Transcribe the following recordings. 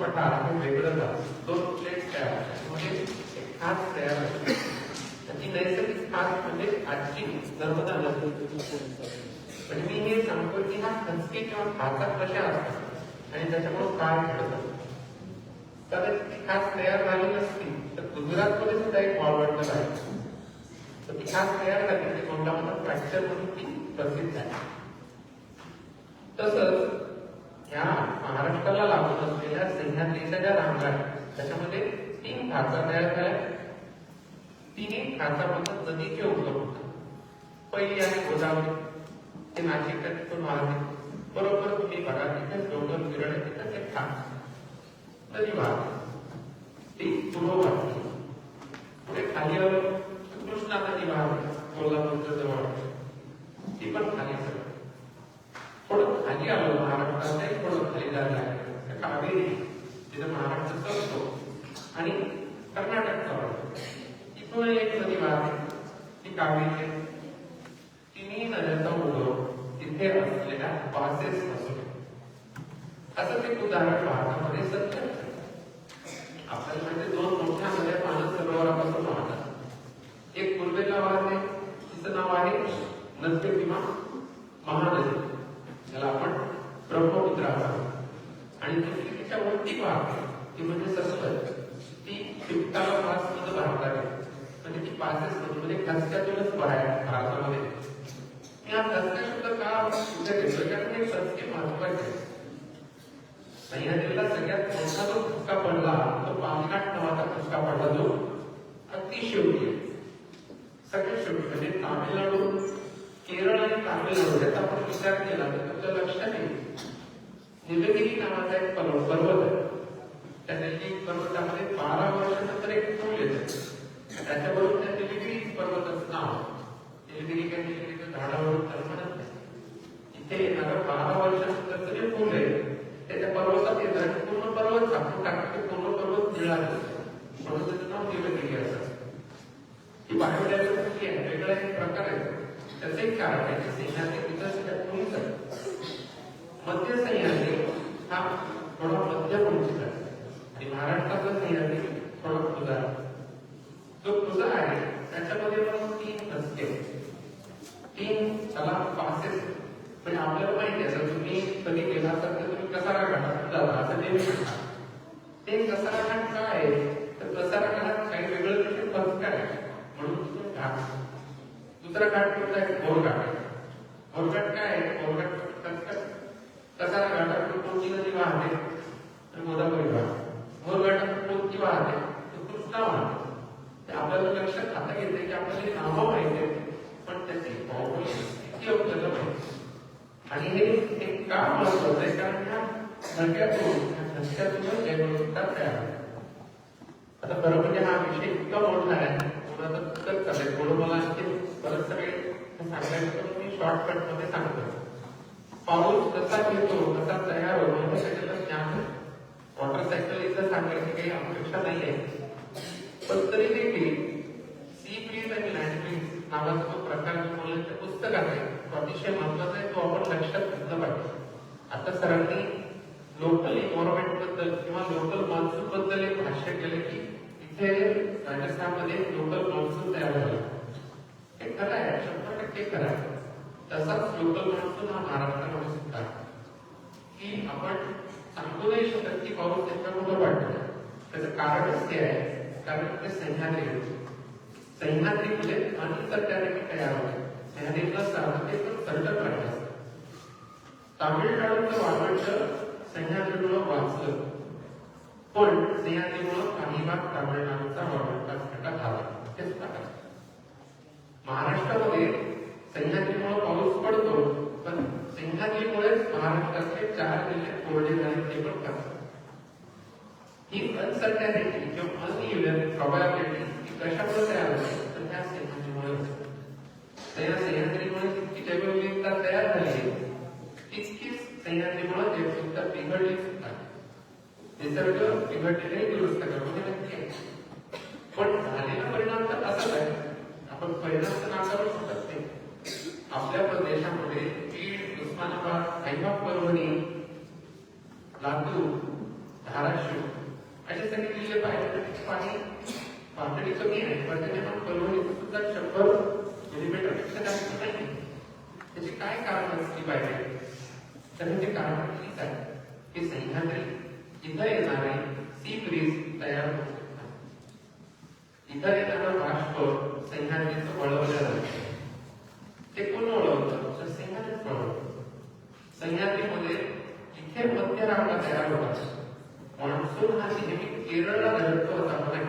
पट्टा हे वेगळं झालं दोन प्लेट तयार म्हणजे एक खास तयार झाली त्याची नैसर्गिक खास म्हणजे आजची नर्मदा नदी. पण मी हे सांगतो की हा खचके किंवा खाचा कशा असतात आणि त्याच्यामुळे काय घडतं. कदाचित ती खास तयार झाली नसती तर गुजरातमध्ये सुद्धा एक वाळवंट आहे. तर ती खास तयार झाली ती तोंडामध्ये फ्रॅक्चर म्हणून ती प्रसिद्ध आहे. तसंच ह्या महाराष्ट्राला लागून असलेल्या सह्याद्रीच्या ज्या रांगा आहेत त्याच्यामध्ये तीन खाचा तयार झाल्या तिन्ही खाचामधून नदीचे उगम होतात. पहिली आहे गोदावरी ते नाशिकच्या तिथून वाहते. बरोबर तुम्ही बघा तिथे डोंगर फिरणे तिथं ते खास नदी वाहते. ती पूर्व वाहते. पुढे खाली आलो कृष्णा नदी वाहते कोल्हापूरच्या जवळ. ती पण खाली सगळं थोडं खाली आलो महाराष्ट्रात थोडं खाली जायला लागलं कावेरी तिथं महाराष्ट्र करतो आणि कर्नाटकचा ती पण एक नदी वाहते ती कावेरी तिन्ही नद्यांचा उगम तिथे असलेल्या पासेस असतो असं ते उदाहरण भारतामध्ये सत्य आपल्याला माहिती दोन मोठ्या नद्या मानस सरोवरापासून वाहतात. एक पूर्वेला वाहते तिचं नाव आहे नद्य किंवा महानदी. त्याला आपण ब्रह्मपुत्रा म्हणतो. आणि दुसरी तिच्या वरती वाहते ती म्हणजे सस्वत. ती शिवताला पाच मध्ये भारतात आहे. म्हणजे ती पासेस मधून म्हणजे खसक्यातूनच बाहेर भारतामध्ये. मी हा शब्द का कुठे घेतोय खसके महत्त्वाचे आहेत. सह्याद्रीला सगळ्यात मोठा जो फुटका पडला तो पालघाट नावाचा फुटका पडला जो अति शेवटी सगळ्यात शेवटी म्हणजे तामिळनाडू केरळ आणि तामिळनाडू याचा आपण विचार केला तर तुमच्या लक्षात येईल. निलगिरी नावाचा एक पर्वत पर्वत आहे. त्या निलगिरी पर्वतामध्ये बारा वर्षानंतर एक फूल येत. त्याच्यावरून त्या निलगिरी पर्वताचं नाव निलगिरी काय निलगिरी झाडावरून तर म्हणत नाही. इथे येणारा बारा वर्षानंतर जे पूल आहे ते त्या पर्वतात येत. आणि पूर्ण पर्वत झाकून टाकतं ते पूर्ण पर्वत निळा म्हणून त्याचं नाव निलगिरी असं. ही बाहेर आहे म्हणजे वेगळा एक प्रकार आहे. त्याचं एक कारण आहे की सह्याद्री विकासाच्या पूर्वीच मध्य सह्याद्री हा थोडा मध्यम उंचीचा आहे आणि महाराष्ट्रातला सह्याद्री थोडा खुला जो खुला आहे त्याच्यामध्ये पण तीन रस्ते तीन त्याला पासेस म्हणजे आपल्याला माहिती आहे तुम्ही कधी गेला तर तुम्ही कसा घाटात जाता असं नेहमी म्हणतात ते कसारा घाट काय आहे तर कसारा घाटात काही वेगळं विषय फरक काय आहे? म्हणून तो घाट दुसरं घाट कोणता आहे बोरघाट. बोरघाट काय आहे? बोरघाट कसा घाटातून कोणती नदी वाहते. तर गोदावरी वाहते. बोरघाटातून कोणती वाहते. तर कृष्णा वाहते. ते आपल्याला लक्षात आता येते की आपल्याला नावं माहिती आहेत पण त्याची भौगोलिक स्थिती आपल्याला माहिती आणि हे एक का महत्वाचं आहे? कारण ह्या धक्क्यातून ह्या धक्क्यातूनच जैवविविधता तयार होते. आता खरं म्हणजे हा विषय इतका मोठा आहे. कोणाचं तर चालेल म्हणून मला आणखी परत सगळे सांगायचं मी शॉर्टकटमध्ये सांगतो. पाऊल कसा घेतो कसा तयार होतो हे त्याच्याला ज्ञान वॉटर सायकल इथं सांगायची काही अपेक्षा नाही आहे पण तरी देखील सी ब्रीज आणि लँड ब्रीज नावाचा जो प्रकार जो पुस्तक आहे. तो अतिशय महत्त्वाचा आहे तो आपण लक्षात घेतला पाहिजे. आता सरांनी लोकल इन्व्हायरमेंटबद्दल किंवा लोकल मान्सून बद्दल एक भाष्य केलं की इथे राजस्थानमध्ये लोकल मान्सून तयार झाला. हे खरं शंभर टक्के खरं तसाच लोकल मान्सून हा महाराष्ट्रामध्ये सुद्धा की आपण सांगू नाही शकत की पाऊस त्याच्यामुळे वाटतो त्याचं कारणच ते आहे कारण ते सह्याद्री आहे. सह्याद्रीमध्ये अनेक टक्क्याने तयार होते सह्याद्रीला साधते पण सर्टन राहिलं तामिळनाडूचं वाळवंट सह्याद्रीमुळं वाचलं. पण सह्याद्रीमुळं काही भाग तामिळनाडूचा वाळवंटात घाटा झाला. हेच प्रकार. महाराष्ट्रामध्ये सह्याद्रीमुळे पाऊस पडतो पण सह्याद्रीमुळेच महाराष्ट्रातले चार जिल्हे कोरडे झाले ते पण करतात ही अनसर्टॅनिटी किंवा अनइव्हन प्रॉबॅबिलिटी ही कशामुळे तयार होते? तर त्या सह्याद्रीमुळे होते. तर या सह्याद्रीमुळे जितकी जैवविविधता तयार झाली तितकीच सह्याद्रीमुळे जैवविविधता बिघडली सुद्धा. निसर्ग बिघडलेले दुरुस्त करणं हे नक्की आहे पण झालेला परिणाम तर असाच आहे आपण परिणाम तर नाकारू शकत नाही आपल्या प्रदेशामध्ये धाराशिव असे सगळे जिल्हे पाहिजे तर पाणी पातळी कमी आहे. पण त्याने पण परभणीत सुद्धा शंभर मिलीमीटरपेक्षा जास्त नाही. त्याचे काय कारण असली पाहिजे तर म्हणजे कारण हेच आहे की सह्याद्री इथं येणारे सी ब्रिज तयार होऊ शकतात. इथं येणारा बाष्प सह्याद्रीचं वळवलं जातं ते कोण ओळखतं तर सह्याद्रीच ओळखतं सह्याद्रीमध्ये हे मध्य रांगा तयार होतात मान्सून हा नेहमी केरळला धडकतो होता मला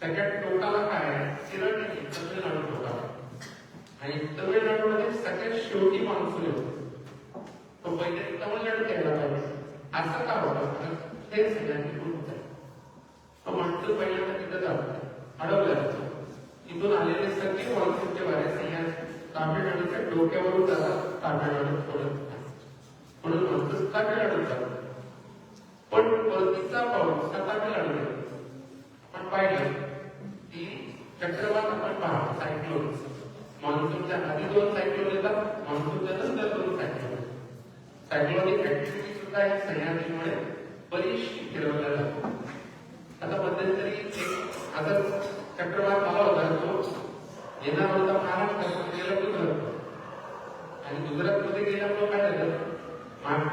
सगळ्यात टोटाला काय केरळ नाही तमिळनाडू टोकाला आणि तमिळनाडूमध्ये सगळ्यात शेवटी मान्सून येतो. तो पहिले तमिळनाडू यायला पाहिजे. असं का होतं? हे सगळ्यांनी गुण होत तो मान्सून पहिल्यांदा तिथं जातो. अडवला. जातो इथून आलेले सगळे मान्सूनचे वारे सह्या तामिळनाडूच्या डोक्यावरून जातात. तामिळनाडूत पडत म्हणून म्हणतो तामिळनाडूत जातो पण परतीचा पाऊस हा तामिळनाडू येतो आपण पाहिलं की चक्रवात आपण पाहतो सायक्लोन. मान्सूनच्या आधी दोन सायक्लोन येतात मान्सूनच्या नंतर दोन सायक्लोन सायक्लोनिक ऍक्टिव्हिटी सुद्धा या सह्याद्रीमुळे बरीचशी फिरवल्या जातो. आता मध्यंतरी एक आता चक्रवात आला होता तो येणार होता महाराष्ट्रात गेला गुजरात आणि गुजरातमध्ये गेल्यामुळे काय झालं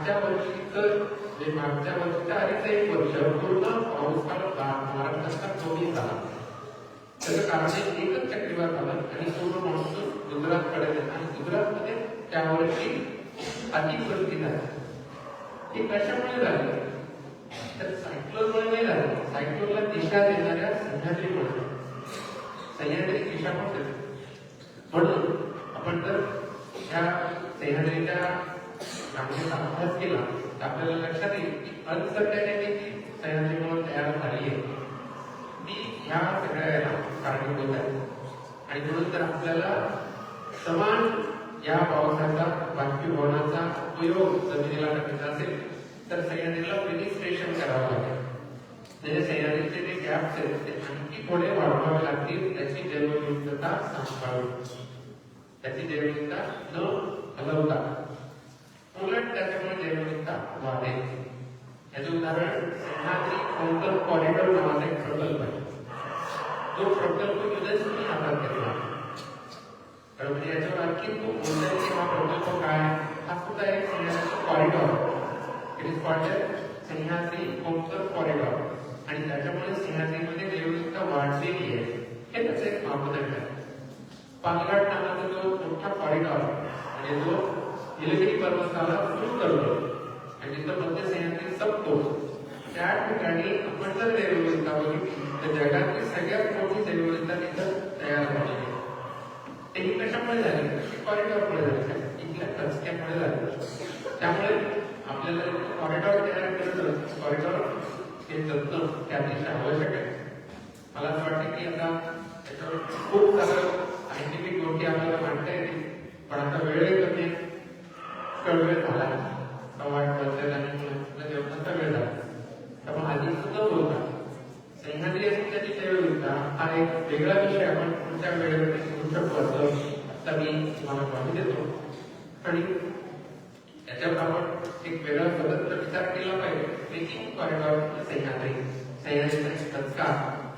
मागच्या वर्षीचं म्हणजे मागच्या वर्षीच्या आधीच एक वर्ष पूर्ण पाऊस काळ महाराष्ट्राचा कमी झाला. त्याचं कारण एकच चक्रीवात आलं आणि पूर्ण मान्सून गुजरातकडे गेला. आणि गुजरातमध्ये त्या वर्षी अतिवृष्टी झाली. हे कशामुळे झालं? तर सायक्लोनमुळे नाही झालं. सायक्लोनला दिशा देणाऱ्या सह्याद्रीमुळे. सह्याद्री दिशा पण म्हणून आपण तर ह्या सह्याद्रीच्या रांगेचा अभ्यास केला. तर आपल्याला लक्षात येईल की अनसर्टॅनिटी जी म्हणून तयार झाली आहे. ती ह्या सगळ्याला कारणीभूत आहे आणि म्हणून तर आपल्याला समान या पावसाचा बाष्पीभवनाचा उपयोग जमिनीला करायचा असेल तर सह्याद्रीला पेनिस्ट्रेशन करावं लागेल. म्हणजे सह्याद्रीचे जे गॅप्स आहेत ते आणखी थोडे वाढवावे लागतील त्याची जैवविविधता सांभाळून. त्याची जैवविविधता न हलवता. उलट त्याच्यामुळे जैवविविधता वाढेल. याचं उदाहरण सह्याद्री कोंकण कॉरिडॉर नावाचा एक प्रकल्प आहे. तो प्रकल्प युनेस्कोने हातात घेतला. तर म्हणजे याच्यावर आणखी खूप बोलता हा प्रकल्प काय हा सुद्धा एक Sahyadri corridor it is called Sahyadri Konkan corridor. आणि त्याच्यामुळे सह्याद्रीमध्ये जैवविविधता वाढलेली आहे. हे त्याचं एक मापदंड आहे. पालघाट नावाचा जो मोठा कॉरिडॉर म्हणजे जो निलगिरी पर्वताला सुरू करतो. आणि जिथं मध्य सह्याद्री संपतो त्या ठिकाणी आपण जर जैवविविधता बघितली तर जगातली सगळ्यात मोठी जैवविविधता तिथं तयार झालेली आहे ते ही कशामुळे झाली? कॉरिडॉरमुळे झाली? इथल्या कचक्यामुळे झाली. त्यामुळे आपल्याला कॉरिडॉर तयार करणं कॉरिडॉर हे जपणं त्या दिशा आवश्यक आहे. मला असं वाटतं की आता त्याच्यावर खूप सारं सायंटिफिक गोष्टी आपल्याला मांडता येतील. पण आता वेळही कमी आहे. कळवेळ झाला संवादबद्दल आणि आपल्या जेवणाचा वेळ झाला त्यामुळे आधी सुद्धा बोलता सह्याद्री असून त्याची जैवविविधता हा एक वेगळा विषय आपण पुढच्या वेळेमध्ये घेऊ शकतो असं आता मी तुम्हाला माहिती देतो. आणि त्याच्यावर आपण एक वेगळा स्वतंत्र विचार केला पाहिजे. Trekking corridor Sahyadri. सह्याद्री धक्का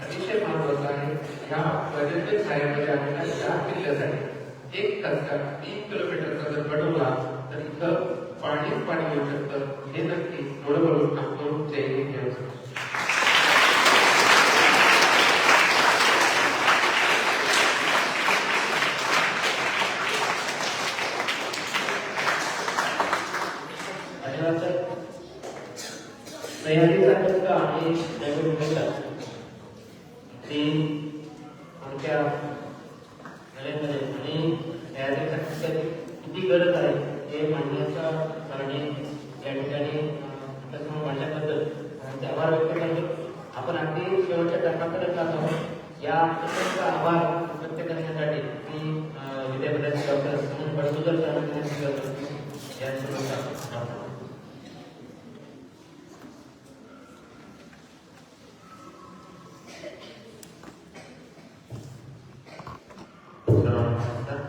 अतिशय महत्त्वाचा आहे. ह्या पर्यटन छायामध्ये आपल्याला चार किल्ल्यासाठी एक धक्का तीन किलोमीटरचा जर बनवला तर इथं पाणीच पाणी येऊ शकतं हे नक्की थोडं बोलून आपण जय हिंद जय महाराष्ट्र. अशाच तयारीचा टक्क आणि जैवविविधता ते आमच्या नरेंद्र आणि तयारीच्या टक्क्याची किती गरज आहे हे मांडण्याचा कारणे या ठिकाणी आपल्यासमोर मांडल्याबद्दल त्यांचे आभार व्यक्त करतो आपण अगदी शेवटच्या टप्प्यापर्यंत आहोत या प्रत्येक आभार व्यक्त करण्यासाठी मी अं, विद्यापीठाचे डॉक्टर सुमन बडगुजर सरांना विनंती करतो की या सर्वांचा आभार. नमस्कार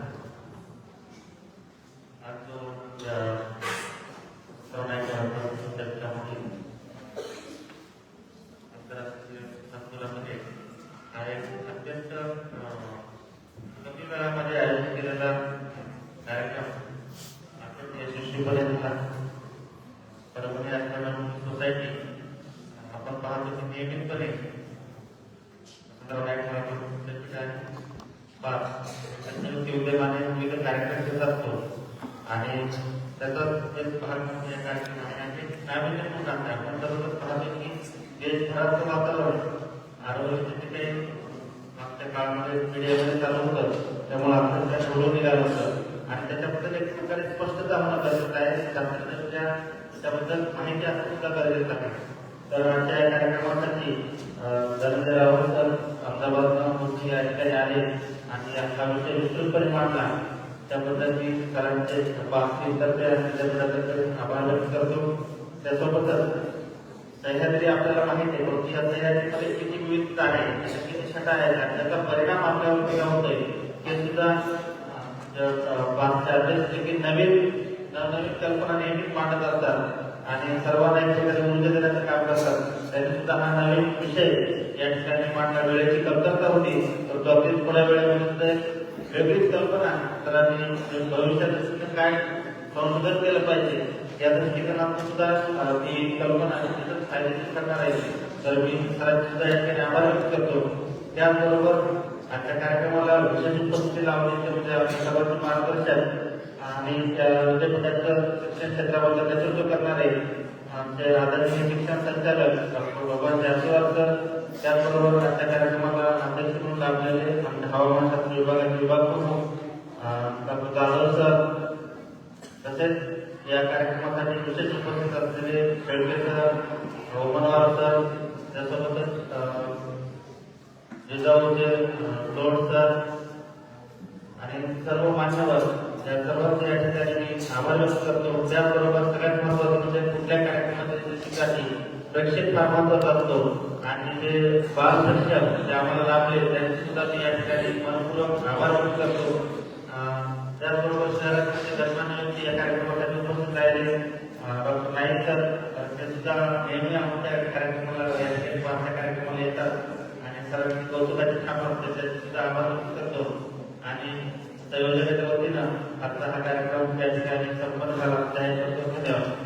आज जो या कोरोनाच्या चर्चामध्ये नियमितपणे पंधरा पाच संयुक्त उद्यमाने विविध कार्यक्रम घेत असतो आणि त्याचाच एक भाग म्हणजे या कार्यक्रम आहे आणि नाविन्यपूर्ण आहे आपण दररोज पाहतो की देशभराचं वातावरण आरोग्याचे काही मागच्या काळामध्ये मीडियामध्ये चालू होतं. त्यामुळे आपण त्या सोडून निघालं होतं आणि त्याच्याबद्दल एक प्रकारे स्पष्टता होणं गरजेचं आहे. शास्त्रज्ञांच्या त्याबद्दल माहिती असणं सुद्धा गरजेचं आहे. तर आजच्या या कार्यक्रमासाठी धनंजय रावत सर अहमदाबाद मुख्य अधिकारी आले. आणि आपला विषय विस्तृतपणे मांडला. त्याबद्दल मी सरांचे बाबतीतर्फे आणि त्याबद्दल आभार व्यक्त करतो. त्यासोबतच सह्याद्री आपल्याला माहीत आहे परंतु या सह्याद्रीमध्ये किती विविधता आहे त्याच्या किती छटा आहेत आणि त्याचा परिणाम आपल्यावरती काय होतोय हे सुद्धा अभ्यास की नवीन नवनवीन कल्पना नेहमीच मांडत असतात आणि सर्वांना एक ठिकाणी ऊर्जा देण्याचं काम करतात त्यांनी सुद्धा हा नवीन विषय या ठिकाणी मांडला वेळेची कमतरता होती. परंतु अगदी थोड्या वेळेमध्ये वेगळीच कल्पना तर आम्ही भविष्यात सुद्धा काय संशोधन केलं पाहिजे या दृष्टिकोनातून सुद्धा ती कल्पना तिथं फायदेशीर ठरणार आहे. तर मी सरांचे सुद्धा या ठिकाणी आभार व्यक्त करतो. त्याचबरोबर आजच्या कार्यक्रमाला विशेष उपस्थिती लावली म्हणजे आमचे सर्वांचे मार्गदर्शक आणि त्या विद्यापीठाचं शिक्षण क्षेत्राबद्दल नेतृत्व करणारे आमचे आदरणीय शिक्षण संचालक डॉक्टर भगवान जातीवारकर त्याचबरोबर आजच्या कार्यक्रमाला अध्यक्ष म्हणून लाभलेले आमचे हवामानशास्त्र विभागाचे विभाग प्रमुख डॉक्टर जाधव सर तसेच या कार्यक्रमासाठी विशेष उपस्थित असलेले खेळके सर रोमनवार सर त्यासोबतच जिजाऊचे लोड सर आणि सर्व मान्यवर या सर्वांचे या ठिकाणी मी आभार व्यक्त करतो. त्याचबरोबर सगळ्यात महत्वाचं कार्यक्रमाच्या यशस्वीसाठी फार महत्त्वाचा असतो आणि जे बाल प्रेक्षक जे आम्हाला लाभले त्यांचे सुद्धा मी या ठिकाणी मनपूर्वक आभार व्यक्त करतो. त्याचबरोबर शहरातील दरम्यान या कार्यक्रमासाठी उपस्थित राहिले. डॉक्टर नाईक सर ते सुद्धा नेहमी आमच्या कार्यक्रमाला या ठिकाणी आमच्या कार्यक्रमाला येतात. आणि सर्वांची कौतुकाची छाप असते त्याचे सुद्धा आभार व्यक्त करतो. आणि संयोजकाच्या वतीनं आजचा हा कार्यक्रम त्या ठिकाणी संपन्न झाला. त्याबद्दल धन्यवाद